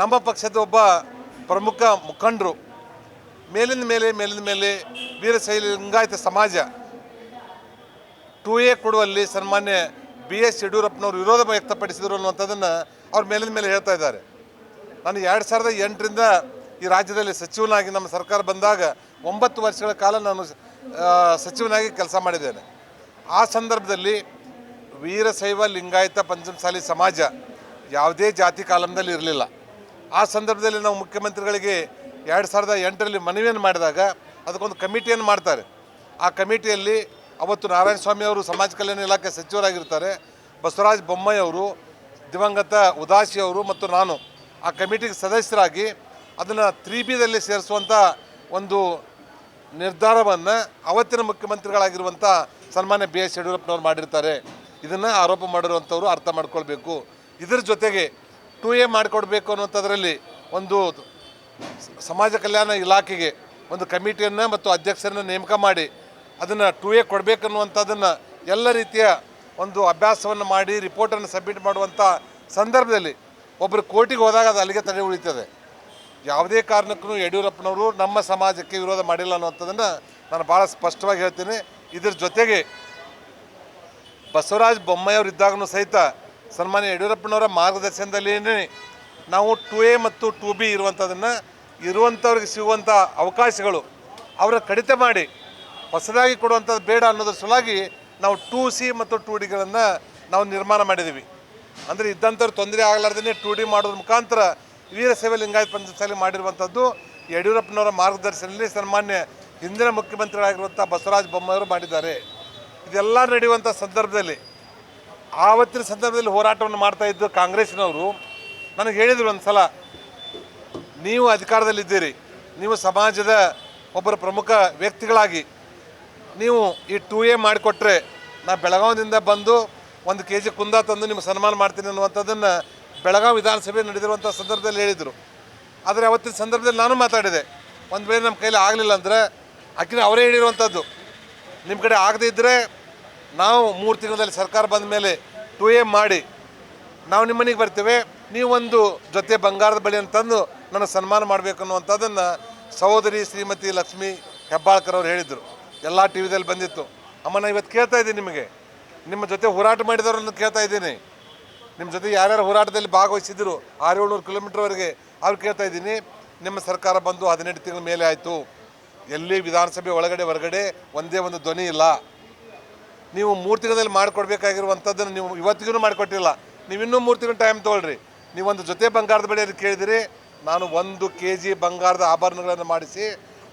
ನಮ್ಮ ಪಕ್ಷದ ಒಬ್ಬ ಪ್ರಮುಖ ಮುಖಂಡರು ಮೇಲಿನ ಮೇಲೆ ಮೇಲಿನ ಮೇಲೆ ವೀರಶೈವ ಲಿಂಗಾಯತ ಸಮಾಜ ಟೂ ಎ ಕೊಡುವಲ್ಲಿ ಸನ್ಮಾನ್ಯ ಬಿ ಎಸ್ ಯಡಿಯೂರಪ್ಪನವರು ವಿರೋಧ ವ್ಯಕ್ತಪಡಿಸಿದರು ಅನ್ನುವಂಥದ್ದನ್ನು ಅವ್ರ ಮೇಲಿನ ಮೇಲೆ ಹೇಳ್ತಾ ಇದ್ದಾರೆ. ನಾನು ಎರಡು ಸಾವಿರದ ಎಂಟರಿಂದ ಈ ರಾಜ್ಯದಲ್ಲಿ ಸಚಿವನಾಗಿ ನಮ್ಮ ಸರ್ಕಾರ ಬಂದಾಗ ಒಂಬತ್ತು ವರ್ಷಗಳ ಕಾಲ ನಾನು ಸಚಿವನಾಗಿ ಕೆಲಸ ಮಾಡಿದ್ದೇನೆ. ಆ ಸಂದರ್ಭದಲ್ಲಿ ವೀರಶೈವ ಲಿಂಗಾಯತ ಪಂಚಮಸಾಲಿ ಸಮಾಜ ಯಾವುದೇ ಜಾತಿ ಕಾಲಮ್ದಲ್ಲಿ ಇರಲಿಲ್ಲ. ಆ ಸಂದರ್ಭದಲ್ಲಿ ನಾವು ಮುಖ್ಯಮಂತ್ರಿಗಳಿಗೆ ಎರಡು ಸಾವಿರದ ಎಂಟರಲ್ಲಿ ಮನವಿಯನ್ನು ಮಾಡಿದಾಗ ಅದಕ್ಕೊಂದು ಕಮಿಟಿಯನ್ನು ಮಾಡ್ತಾರೆ. ಆ ಕಮಿಟಿಯಲ್ಲಿ ಅವತ್ತು ನಾರಾಯಣ ಸ್ವಾಮಿ ಅವರು ಸಮಾಜ ಕಲ್ಯಾಣ ಇಲಾಖೆ ಸಚಿವರಾಗಿರ್ತಾರೆ, ಬಸವರಾಜ ಬೊಮ್ಮಾಯಿ ಅವರು, ದಿವಂಗತ ಉದಾಸಿ ಅವರು ಮತ್ತು ನಾನು. ಆ ಕಮಿಟಿಗೆ ಸದಸ್ಯರಾಗಿ ಅದನ್ನು ತ್ರೀ ಬಿದಲ್ಲಿ ಸೇರಿಸುವಂಥ ಒಂದು ನಿರ್ಧಾರವನ್ನು ಅವತ್ತಿನ ಮುಖ್ಯಮಂತ್ರಿಗಳಾಗಿರುವಂಥ ಸನ್ಮಾನ್ಯ ಬಿ ಎಸ್ ಯಡಿಯೂರಪ್ಪನವರು ಮಾಡಿರ್ತಾರೆ. ಇದನ್ನು ಆರೋಪ ಮಾಡಿರುವಂಥವ್ರು ಅರ್ಥ ಮಾಡ್ಕೊಳ್ಬೇಕು. ಇದರ ಜೊತೆಗೆ ಟು ಎ ಮಾಡಿಕೊಡ್ಬೇಕು ಅನ್ನುವಂಥದ್ರಲ್ಲಿ ಒಂದು ಸಮಾಜ ಕಲ್ಯಾಣ ಇಲಾಖೆಗೆ ಒಂದು ಕಮಿಟಿಯನ್ನು ಮತ್ತು ಅಧ್ಯಕ್ಷರನ್ನು ನೇಮಕ ಮಾಡಿ ಅದನ್ನು ಟು ಎ ಕೊಡಬೇಕನ್ನುವಂಥದ್ದನ್ನು ಎಲ್ಲ ರೀತಿಯ ಒಂದು ಅಭ್ಯಾಸವನ್ನು ಮಾಡಿ ರಿಪೋರ್ಟನ್ನು ಸಬ್ಮಿಟ್ ಮಾಡುವಂಥ ಸಂದರ್ಭದಲ್ಲಿ ಒಬ್ಬರು ಕೋರ್ಟಿಗೆ ಹೋದಾಗ ಅದು ಅಲ್ಲಿಗೆ ತಡೆ ಉಳಿತದೆ. ಯಾವುದೇ ಕಾರಣಕ್ಕೂ ಯಡಿಯೂರಪ್ಪನವರು ನಮ್ಮ ಸಮಾಜಕ್ಕೆ ವಿರೋಧ ಮಾಡಿಲ್ಲ ಅನ್ನುವಂಥದ್ದನ್ನು ನಾನು ಭಾಳ ಸ್ಪಷ್ಟವಾಗಿ ಹೇಳ್ತೀನಿ. ಇದರ ಜೊತೆಗೆ ಬಸವರಾಜ ಬೊಮ್ಮಾಯಿಯವರು ಇದ್ದಾಗಲೂ ಸಹಿತ ಸನ್ಮಾನ್ಯ ಯಡಿಯೂರಪ್ಪನವರ ಮಾರ್ಗದರ್ಶನದಲ್ಲಿ ನಾವು ಟು ಎ ಮತ್ತು ಟು ಬಿ ಇರುವಂಥದ್ದನ್ನು ಇರುವಂಥವ್ರಿಗೆ ಸಿಗುವಂಥ ಅವಕಾಶಗಳು ಅವರ ಕಡಿತ ಮಾಡಿ ಹೊಸದಾಗಿ ಕೊಡುವಂಥದ್ದು ಬೇಡ ಅನ್ನೋದ್ರ ಸಲುವಾಗಿ ನಾವು ಟು ಸಿ ಮತ್ತು ಟು ಡಿಗಳನ್ನು ನಾವು ನಿರ್ಮಾಣ ಮಾಡಿದ್ದೀವಿ ಅಂದರೆ ಇದ್ದಂಥವ್ರು ತೊಂದರೆ ಆಗಲಾರ್ದೇ ಟು ಡಿ ಮಾಡೋದ್ರ ಮುಖಾಂತರ ವೀರಶೈವ ಲಿಂಗಾಯತ ಪಂಚಮಸಾಲಿ ಮಾಡಿರುವಂಥದ್ದು ಯಡಿಯೂರಪ್ಪನವರ ಮಾರ್ಗದರ್ಶನದಲ್ಲಿ ಸನ್ಮಾನ್ಯ ಹಿಂದಿನ ಮುಖ್ಯಮಂತ್ರಿಗಳಾಗಿರುವಂಥ ಬಸವರಾಜ ಬೊಮ್ಮಾಯಿಯವರು ಮಾಡಿದ್ದಾರೆ. ಇದೆಲ್ಲ ನಡೆಯುವಂಥ ಸಂದರ್ಭದಲ್ಲಿ ಆವತ್ತಿನ ಸಂದರ್ಭದಲ್ಲಿ ಹೋರಾಟವನ್ನು ಮಾಡ್ತಾ ಇದ್ದು ಕಾಂಗ್ರೆಸ್ನವರು ನನಗೆ ಹೇಳಿದರು ಒಂದು ಸಲ ನೀವು ಅಧಿಕಾರದಲ್ಲಿದ್ದೀರಿ. ನೀವು ಸಮಾಜದ ಒಬ್ಬರ ಪ್ರಮುಖ ವ್ಯಕ್ತಿಗಳಾಗಿ. ನೀವು ಈ ಟೂ ಎ ಮಾಡಿಕೊಟ್ರೆ ನಾ ಬೆಳಗಾವಿಯಿಂದ ಬಂದು ಒಂದು ಕೆ ಜಿ ಕುಂದ ತಂದು ನಿಮ್ಗೆ ಸನ್ಮಾನ ಮಾಡ್ತೀನಿ ಅನ್ನುವಂಥದ್ದನ್ನು ಬೆಳಗಾವಿ ವಿಧಾನಸಭೆ ನಡೆದಿರುವಂಥ ಸಂದರ್ಭದಲ್ಲಿ ಹೇಳಿದರು. ಆದರೆ ಅವತ್ತಿನ ಸಂದರ್ಭದಲ್ಲಿ ನಾನು ಮಾತಾಡಿದೆ. ಒಂದು ವೇಳೆ ನಮ್ಮ ಕೈಲಿ ಆಗಲಿಲ್ಲ ಅಂದರೆ ಆಕಿನ ಅವರೇ ಹೇಳಿರುವಂಥದ್ದು. ನಿಮ್ಮ ಕಡೆ ಆಗದೇ ಇದ್ದರೆ ನಾವು ಮೂರು ತಿಂಗಳಲ್ಲಿ ಸರ್ಕಾರ ಬಂದ ಮೇಲೆ ಟು ಎ ಮಾಡಿ ನಾವು ನಿಮ್ಮ ಮನೆಗೆ ಬರ್ತೇವೆ, ನೀವೊಂದು ಜೊತೆ ಬಂಗಾರದ ಬಳಿಯನ್ನು ತಂದು ನನಗೆ ಸನ್ಮಾನ ಮಾಡಬೇಕು ಅನ್ನುವಂಥದ್ದನ್ನು ಸಹೋದರಿ ಶ್ರೀಮತಿ ಲಕ್ಷ್ಮಿ ಹೆಬ್ಬಾಳ್ಕರ್ ಅವರು ಹೇಳಿದರು. ಎಲ್ಲ ಟಿ ವಿದಲ್ಲಿ ಬಂದಿತ್ತು. ಅಮ್ಮ ನಾನು ಇವತ್ತು ಕೇಳ್ತಾ ಇದ್ದೀನಿ ನಿಮಗೆ. ನಿಮ್ಮ ಜೊತೆ ಹೋರಾಟ ಮಾಡಿದವರನ್ನು ಕೇಳ್ತಾ ಇದ್ದೀನಿ. ನಿಮ್ಮ ಜೊತೆ ಯಾರ್ಯಾರು ಹೋರಾಟದಲ್ಲಿ ಭಾಗವಹಿಸಿದ್ರು, ಆರು ಏಳ್ನೂರು ಕಿಲೋಮೀಟ್ರ್ವರೆಗೆ ಅವ್ರು ಕೇಳ್ತಾ ಇದ್ದೀನಿ. ನಿಮ್ಮ ಸರ್ಕಾರ ಬಂದು ಹದಿನೆಂಟು ತಿಂಗಳ ಮೇಲೆ ಆಯಿತು. ಎಲ್ಲಿ ವಿಧಾನಸಭೆ ಒಳಗಡೆ, ಹೊರಗಡೆ ಒಂದೇ ಒಂದು ಧ್ವನಿ ಇಲ್ಲ. ನೀವು ಮೂರು ತಿಂಗಳಲ್ಲಿ ಮಾಡಿಕೊಡ್ಬೇಕಾಗಿರುವಂಥದ್ದನ್ನು ನೀವು ಇವತ್ತಿಗೂ ಮಾಡಿಕೊಟ್ಟಿಲ್ಲ. ನೀವು ಇನ್ನೂ ಮೂರು ತಿಂಗಳು ಟೈಮ್ ತೊಗೊಳ್ರಿ. ನೀವೊಂದು ಜೊತೆ ಬಂಗಾರದ ಬೆಳೆಯಲ್ಲಿ ಕೇಳಿದಿರಿ. ನಾನು ಒಂದು ಕೆ ಜಿ ಬಂಗಾರದ ಆಭರಣಗಳನ್ನು ಮಾಡಿಸಿ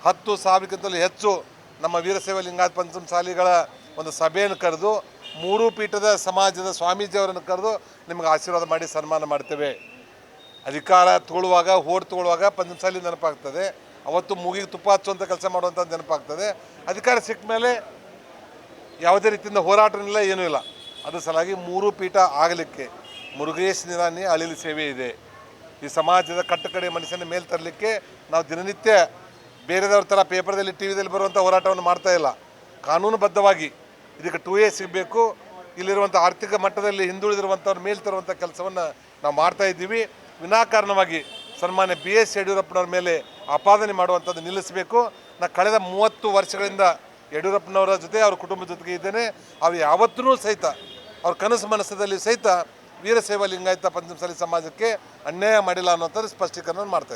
ಹತ್ತು ಸಾವಿರಕ್ಕಿಂತಲೂ ಹೆಚ್ಚು ನಮ್ಮ ವೀರಶೈವ ಲಿಂಗಾಯತ ಪಂಚಮಸಾಲಿಗಳ ಒಂದು ಸಭೆಯನ್ನು ಕರೆದು ಮೂರೂ ಪೀಠದ ಸಮಾಜದ ಸ್ವಾಮೀಜಿಯವರನ್ನು ಕರೆದು ನಿಮಗೆ ಆಶೀರ್ವಾದ ಮಾಡಿ ಸನ್ಮಾನ ಮಾಡ್ತೇವೆ. ಅಧಿಕಾರ ತಗೊಳ್ಳುವಾಗ ಹೋಡ್ ತಗೊಳ್ಳುವಾಗ ಪಂಚಮಸಾಲಿ ನೆನಪಾಗ್ತದೆ. ಅವತ್ತು ಮೂಗಿಗೆ ತುಪ್ಪ ಹಚ್ಚುವಂಥ ಕೆಲಸ ಮಾಡುವಂಥ ನೆನಪಾಗ್ತದೆ. ಅಧಿಕಾರ ಸಿಕ್ಕ ಮೇಲೆ ಯಾವುದೇ ರೀತಿಯಿಂದ ಹೋರಾಟನಿಲ್ಲ, ಏನೂ ಇಲ್ಲ. ಅದರ ಸಲಾಗಿ ಮೂರು ಪೀಠ ಆಗಲಿಕ್ಕೆ ಮುರುಗೇಶ್ ನಿರಾನಿ ಅಳಿಲು ಸೇವೆ ಇದೆ. ಈ ಸಮಾಜದ ಕಟ್ಟಕಡೆ ಮನುಷ್ಯನ ಮೇಲೆ ತರಲಿಕ್ಕೆ ನಾವು ದಿನನಿತ್ಯ ಬೇರೆದವ್ರ ಥರ ಪೇಪರ್ದಲ್ಲಿ, ಟಿ ವಿದಲ್ಲಿ ಬರುವಂಥ ಹೋರಾಟವನ್ನು ಮಾಡ್ತಾ ಇಲ್ಲ. ಕಾನೂನುಬದ್ಧವಾಗಿ ಇದಕ್ಕೆ ಟೂ ಎ ಸಿಗಬೇಕು. ಇಲ್ಲಿರುವಂಥ ಆರ್ಥಿಕ ಮಟ್ಟದಲ್ಲಿ ಹಿಂದುಳಿದಿರುವಂಥವ್ರ ಮೇಲೆ ತರುವಂಥ ಕೆಲಸವನ್ನು ನಾವು ಮಾಡ್ತಾ ಇದ್ದೀವಿ. ವಿನಾಕಾರಣವಾಗಿ ಸನ್ಮಾನ್ಯ ಬಿ ಎಸ್ ಯಡಿಯೂರಪ್ಪನವ್ರ ಮೇಲೆ ಆಪಾದನೆ ಮಾಡುವಂಥದ್ದು ನಿಲ್ಲಿಸಬೇಕು. ನಾ ಕಳೆದ ಮೂವತ್ತು ವರ್ಷಗಳಿಂದ ಯಡಿಯೂರಪ್ಪನವರ ಜೊತೆ, ಅವ್ರ ಕುಟುಂಬದ ಜೊತೆಗೆ ಇದ್ದೇನೆ. ಅವು ಯಾವತ್ತೂ ಸಹಿತ, ಅವ್ರ ಕನಸು ಮನಸ್ಸದಲ್ಲಿ ಸಹಿತ ವೀರಶೈವ ಲಿಂಗಾಯತ ಪಂಚಮಸಾಲಿ ಸಮಾಜಕ್ಕೆ ಅನ್ಯಾಯ ಮಾಡಿಲ್ಲ ಅನ್ನೋಂಥದ್ದು ಸ್ಪಷ್ಟೀಕರಣ ಮಾಡ್ತಾ